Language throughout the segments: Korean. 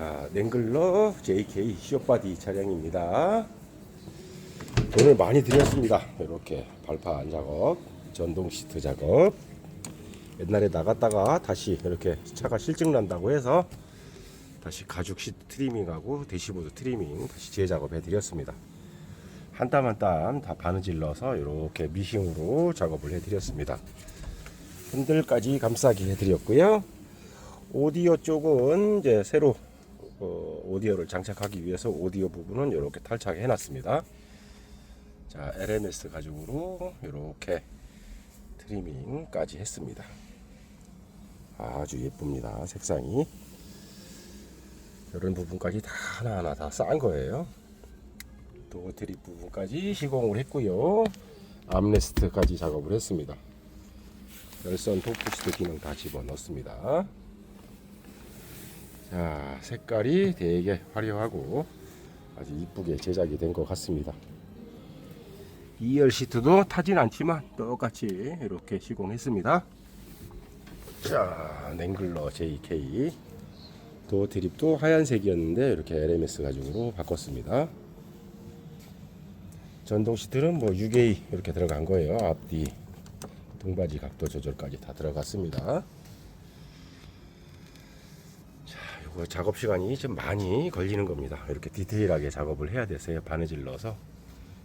자, 랭글러 JK 쇼바디 차량입니다. 돈을 많이 들였습니다. 이렇게 발판 작업, 전동 시트 작업. 옛날에 나갔다가 다시 이렇게 차가 실증 난다고 해서 다시 가죽 시트 트리밍하고 대시보드 트리밍 다시 재작업해 드렸습니다. 한 땀 한 땀 다 바느질러서 이렇게 미싱으로 작업을 해 드렸습니다. 핸들까지 감싸기 해 드렸고요. 오디오 쪽은 이제 새로 어, 오디오를 장착하기 위해서 오디오 부분은 이렇게 탈착해 놨습니다. 자, LMS 가죽으로 이렇게 트리밍까지 했습니다. 아주 예쁩니다. 색상이. 이런 부분까지 다 하나하나 다 싼 거예요. 또 드립 부분까지 시공을 했고요. 암레스트까지 작업을 했습니다. 열선 토프시트 기능 다 집어넣습니다. 자, 색깔이 되게 화려하고 아주 이쁘게 제작이 된 것 같습니다. 2열 시트도 타진 않지만 똑같이 이렇게 시공했습니다. 자, 랭글러 JK 도어 트립도 하얀색이었는데 이렇게 LMS 가죽으로 바꿨습니다. 전동 시트는 뭐 UA 이렇게 들어간 거예요. 앞뒤 등받이 각도 조절까지 다 들어갔습니다. 자, 이거 작업 시간이 좀 많이 걸리는 겁니다. 이렇게 디테일하게 작업을 해야 돼서요. 바느질 넣어서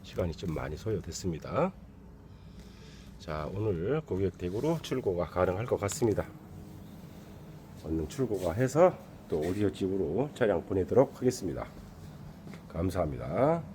시간이 좀 많이 소요됐습니다. 자, 오늘 고객 댁으로 출고가 가능할 것 같습니다. 얼른 출고가 해서 또 오디오 집으로 차량 보내도록 하겠습니다. 감사합니다.